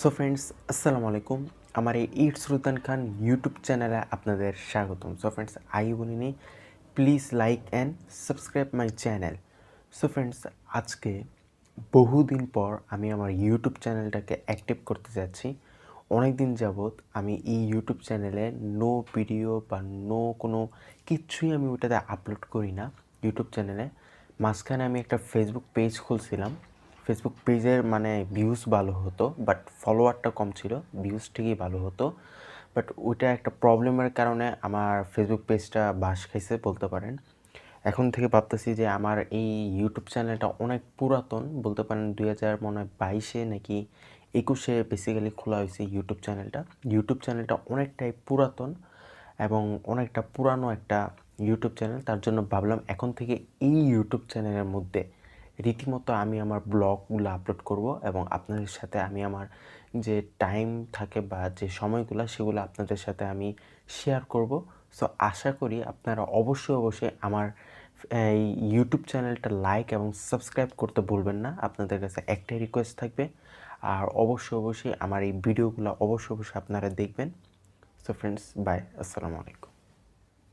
So friends আসসালামু আলাইকুম আমার এই ইট সুলতান খান ইউটিউব চ্যানেলে আপনাদের স্বাগতম। সো ফ্রেন্ডস আই বলিনি please like and subscribe my channel so friends আজকে বহুদিন পর আমি আমার ইউটিউব চ্যানেলটাকে অ্যাক্টিভ করতে যাচ্ছি। অনেক দিন যাবৎ আমি এই ইউটিউব চ্যানেলে নো ভিডিও বা নো কোনো কিচ্ছুই আমি ওটাতে আপলোড করি না। ইউটিউব চ্যানেলে মাঝখানে আমি একটা ফেসবুক পেজ খুলছিলাম। ফেসবুক পেজের মানে ভিউজ ভালো হতো বাট ফলোয়ারটা কম ছিল ভিউজ ঠিকই ভালো হতো। বাট ওইটা একটা প্রবলেমের কারণে আমার ফেসবুক পেজটা বাস খাইছে বলতে পারেন। এখন থেকে ভাবতেছি যে আমার এই ইউটিউব চ্যানেলটা অনেক পুরাতন, বলতে পারেন দুই হাজার মনে হয় বাইশে নাকি একুশে বেসিক্যালি খোলা হয়েছে ইউটিউব চ্যানেলটা ইউটিউব চ্যানেলটা অনেকটাই পুরাতন এবং অনেকটা পুরানো একটা ইউটিউব চ্যানেল তার জন্য ভাবলাম এখন থেকে এই ইউটিউব চ্যানেলের মধ্যে রীতিমতো আমি আমার ব্লগগুলো আপলোড করব এবং আপনাদের সাথে আমি আমার যে টাইম থাকে বা যে সময়গুলো সেগুলো আপনাদের সাথে আমি শেয়ার করব। সো, আশা করি আপনারা অবশ্যই অবশ্যই আমার এই ইউটিউব চ্যানেলটা লাইক এবং সাবস্ক্রাইব করতে ভুলবেন না। আপনাদের কাছে একটাই রিকোয়েস্ট থাকবে। আর অবশ্যই অবশ্যই আমার এই ভিডিওগুলো অবশ্যই অবশ্যই আপনারা দেখবেন। সো ফ্রেন্ডস বাই আসসালামু আলাইকুম।